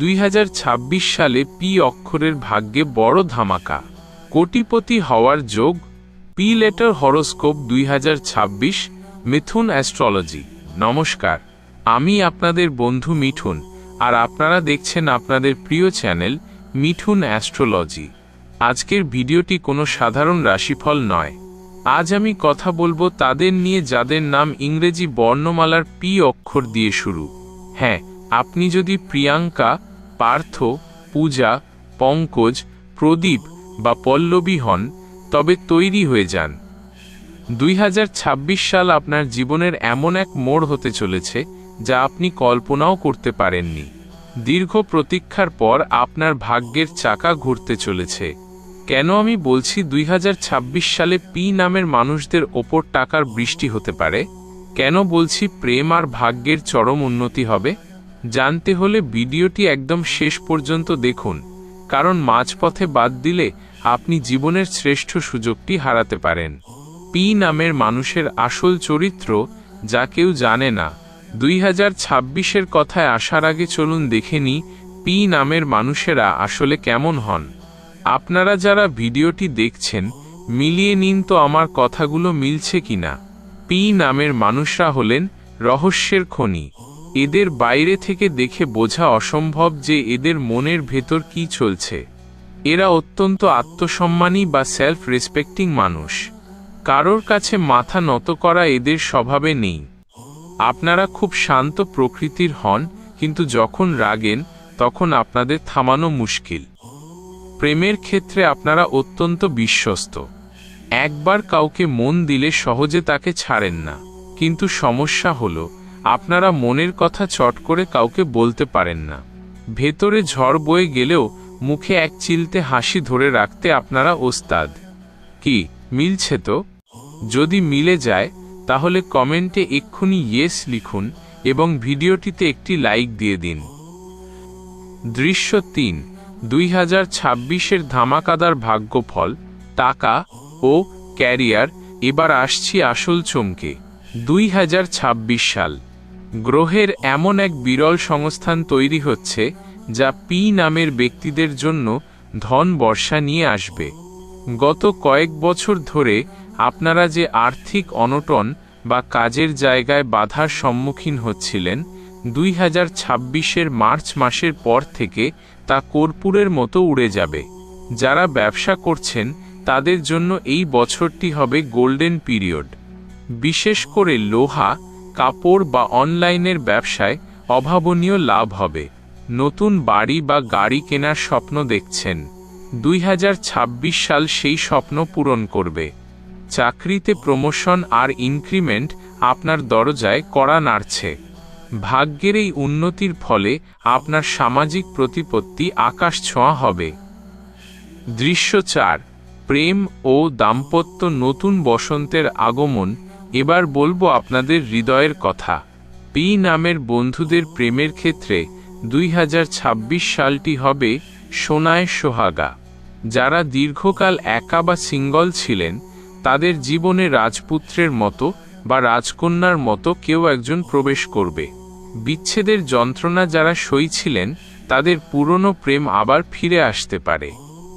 দুই হাজার ছাব্বিশ সালে পি অক্ষরের ভাগ্যে বড় ধামাকা। কোটিপতি হওয়ার যোগ, পি লেটার হরোস্কোপ দুই হাজার ছাব্বিশ, মিথুন অ্যাস্ট্রোলজি। নমস্কার, আমি আপনাদের বন্ধু মিঠুন, আর আপনারা দেখছেন আপনাদের প্রিয় চ্যানেল মিঠুন অ্যাস্ট্রোলজি। আজকের ভিডিওটি কোনো সাধারণ রাশিফল নয়। আজ আমি কথা বলব তাদের নিয়ে যাদের নাম ইংরেজি বর্ণমালার পি অক্ষর দিয়ে শুরু। হ্যাঁ আপনি যদি প্রিয়াঙ্কা, পার্থ, পূজা, পঙ্কজ, প্রদীপ বা পল্লবী হন, তবে তৈরি হয়ে যান। দুই হাজার ছাব্বিশ সাল আপনার জীবনের এমন এক মোড় হতে চলেছে, যা আপনি কল্পনাও করতে পারেননি। দীর্ঘ প্রতীক্ষার পর আপনার ভাগ্যের চাকা ঘুরতে চলেছে। কেন আমি বলছি দুই হাজার ছাব্বিশ সালে পি নামের মানুষদের ওপর টাকার বৃষ্টি হতে পারে? কেন বলছি প্রেম আর ভাগ্যের চরম উন্নতি হবে? জানতে হলে ভিডিওটি একদম শেষ পর্যন্ত দেখুন, কারণ মাঝপথে বাদ দিলে আপনি জীবনের শ্রেষ্ঠ সুযোগটি হারাতে পারেন। পি নামের মানুষের আসল চরিত্র, যা কেউ জানে না, দুই হাজার ছাব্বিশের কথায় আসার আগে চলুন দেখে নি পি নামের মানুষেরা আসলে কেমন হন। আপনারা যারা ভিডিওটি দেখছেন, মিলিয়ে নিন তো আমার কথাগুলো মিলছে কিনা। পি নামের মানুষরা হলেন রহস্যের খনি। এদের বাইরে থেকে দেখে বোঝা অসম্ভব যে এদের মনের ভেতর কি চলছে। এরা অত্যন্ত আত্মসম্মানী বা সেলফ রেসপেক্টিং মানুষ। কারোর কাছে মাথা নত করা এদের স্বভাবে নেই। আপনারা খুব শান্ত প্রকৃতির হন, কিন্তু যখন রাগেন, তখন আপনাদের থামানো মুশকিল। প্রেমের ক্ষেত্রে আপনারা অত্যন্ত বিশ্বস্ত। একবার কাউকে মন দিলে সহজে তাকে ছাড়েন না। কিন্তু সমস্যা হলো আপনারা মনের কথা চট করে কাউকে বলতে পারেন না। ভেতরে ঝড় বয়ে গেলেও মুখে এক চিলতে হাসি ধরে রাখতে আপনারা ওস্তাদ। কি, মিলছে তো? যদি মিলে যায়, তাহলে কমেন্টে এক্ষুনি ইয়েস লিখুন এবং ভিডিওটিতে একটি লাইক দিয়ে দিন। দৃশ্য তিন, দুই হাজার ছাব্বিশের ধামাকাদার ভাগ্যফল, টাকা ও ক্যারিয়ার, এবার আসছি আসল চমকে। দুই হাজার ছাব্বিশ সাল। গ্রহের এমন এক বিরল সংস্থান তৈরি হচ্ছে, যা পি নামের ব্যক্তিদের জন্য ধন বর্ষা নিয়ে আসবে। গত কয়েক বছর ধরে আপনারা যে আর্থিক অনটন বা কাজের জায়গায় বাধার সম্মুখীন হচ্ছিলেন, দুই হাজার ছাব্বিশের মার্চ মাসের পর থেকে তা কর্পূরের মতো উড়ে যাবে। যারা ব্যবসা করছেন, তাদের জন্য এই বছরটি হবে গোল্ডেন পিরিয়ড। বিশেষ করে লোহা কাপড় বা অনলাইনের ব্যবসায় অভাবনীয় লাভ হবে। নতুন বাড়ি বা গাড়ি কেনার স্বপ্ন দেখছেন। দুই হাজার ছাব্বিশ সাল সেই স্বপ্ন পূরণ করবে। চাকরিতে প্রমোশন আর ইনক্রিমেন্ট আপনার দরজায় কড়া নাড়ছে। ভাগ্যের এই উন্নতির ফলে আপনার সামাজিক প্রতিপত্তি আকাশ ছোঁয়া হবে। দৃশ্য চার, প্রেম ও দাম্পত্য নতুন বসন্তের আগমন এবার বলব আপনাদের হৃদয়ের কথা। পি নামের বন্ধুদের প্রেমের ক্ষেত্রে দুই হাজার ছাব্বিশ সালটি হবে সোনায় সোহাগা। যারা দীর্ঘকাল একা বা সিঙ্গল ছিলেন, তাদের জীবনে রাজপুত্রের মতো বা রাজকন্যার মতো কেউ একজন প্রবেশ করবে। বিচ্ছেদের যন্ত্রণা যারা সইছিলেন তাদের পুরনো প্রেম আবার ফিরে আসতে পারে।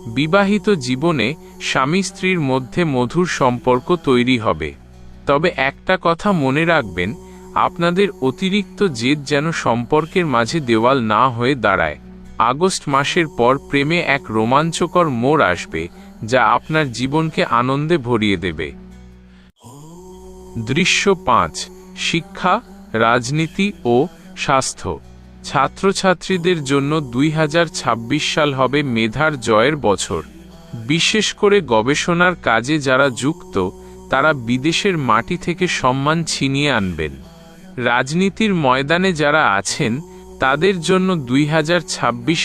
বিবাহিত জীবনে স্বামী স্ত্রীর মধ্যে মধুর সম্পর্ক তৈরি হবে। তবে একটা কথা মনে রাখবেন, আপনাদের অতিরিক্ত জেদ যেন সম্পর্কের মাঝে দেওয়াল না হয়ে দাঁড়ায়। আগস্ট মাসের পর প্রেমে এক রোমাঞ্চকর মোড় আসবে, যা আপনার জীবনকে আনন্দে ভরিয়ে দেবে। দৃশ্য পাঁচ, শিক্ষা, রাজনীতি ও স্বাস্থ্য। ছাত্রছাত্রীদের জন্য দুই হাজার ছাব্বিশ সাল হবে মেধার জয়ের বছর। বিশেষ করে গবেষণার কাজে যারা যুক্ত তারা বিদেশের মাটি থেকে সম্মান ছিনিয়ে আনবেন। রাজনীতির ময়দানে যারা আছেন, তাদের জন্য দুই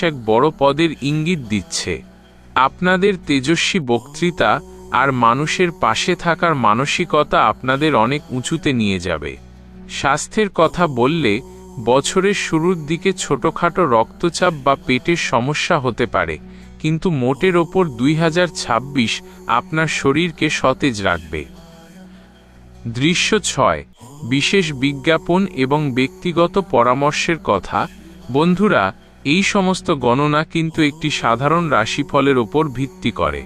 এক বড় পদের ইঙ্গিত দিচ্ছে। আপনাদের তেজস্বী বক্তৃতা আর মানুষের পাশে থাকার মানসিকতা আপনাদের অনেক উঁচুতে নিয়ে যাবে। স্বাস্থ্যের কথা বললে বছরের শুরুর দিকে ছোটখাটো রক্তচাপ বা পেটের সমস্যা হতে পারে। কিন্তু মোটের ওপর দুই হাজার ছাব্বিশ আপনার শরীরকে সতেজ রাখবে। দৃশ্য ছয়, বিশেষ বিজ্ঞাপন এবং ব্যক্তিগত পরামর্শের কথা। বন্ধুরা, এই সমস্ত গণনা কিন্তু একটি সাধারণ রাশিফলের ওপর ভিত্তি করে।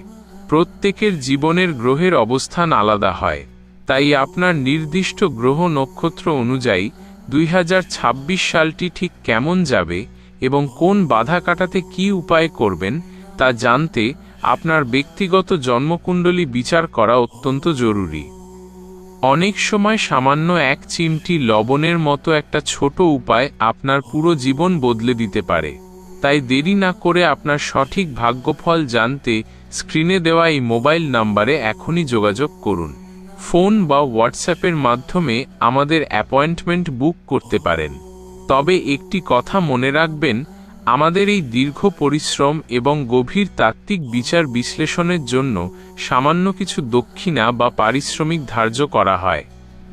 প্রত্যেকের জীবনের গ্রহের অবস্থান আলাদা হয়। তাই আপনার নির্দিষ্ট গ্রহ নক্ষত্র অনুযায়ী দুই হাজার ছাব্বিশ সালটি ঠিক কেমন যাবে এবং কোন বাধা কাটাতে কি উপায় করবেন তা জানতে আপনার ব্যক্তিগত জন্মকুণ্ডলী বিচার করা অত্যন্ত জরুরি। অনেক সময় সামান্য এক চিমটি লবণের মতো একটা ছোট উপায় আপনার পুরো জীবন বদলে দিতে পারে। তাই দেরি না করে আপনার সঠিক ভাগ্যফল জানতে স্ক্রিনে দেওয়া এই মোবাইল নাম্বারে এখনই যোগাযোগ করুন। ফোন বা হোয়াটসঅ্যাপের মাধ্যমে আমাদের অ্যাপয়েন্টমেন্ট বুক করতে পারেন। তবে একটি কথা মনে রাখবেন আমাদের এই দীর্ঘ পরিশ্রম এবং গভীর তাত্ত্বিক বিচার বিশ্লেষণের জন্য সামান্য কিছু দক্ষিণা বা পারিশ্রমিক ধার্য করা হয়।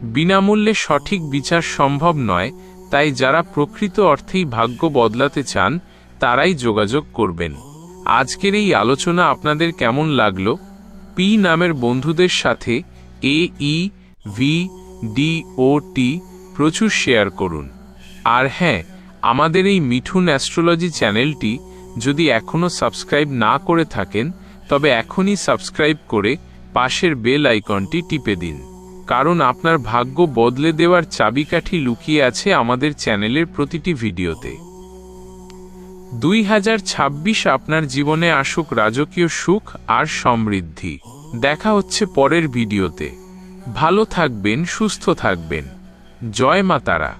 বিনামূল্যে সঠিক বিচার সম্ভব নয়, তাই যারা প্রকৃত অর্থেই ভাগ্য বদলাতে চান, তারাই যোগাযোগ করবেন। আজকের এই আলোচনা আপনাদের কেমন লাগল? পি নামের বন্ধুদের সাথে এ ই ভি ডি ও টি প্রচুর শেয়ার করুন। আর হ্যাঁ আমাদের এই মিঠুন অ্যাস্ট্রোলজি চ্যানেলটি যদি এখনও সাবস্ক্রাইব না করে থাকেন, তবে এখনই সাবস্ক্রাইব করে পাশের বেল আইকনটি টিপে দিন। কারণ আপনার ভাগ্য বদলে দেওয়ার চাবিকাঠি লুকিয়ে আছে আমাদের চ্যানেলের প্রতিটি ভিডিওতে। দুই হাজার ছাব্বিশ আপনার জীবনে আসুক রাজকীয় সুখ আর সমৃদ্ধি। দেখা হচ্ছে পরের ভিডিওতে। ভালো থাকবেন, সুস্থ থাকবেন। জয় মাতারা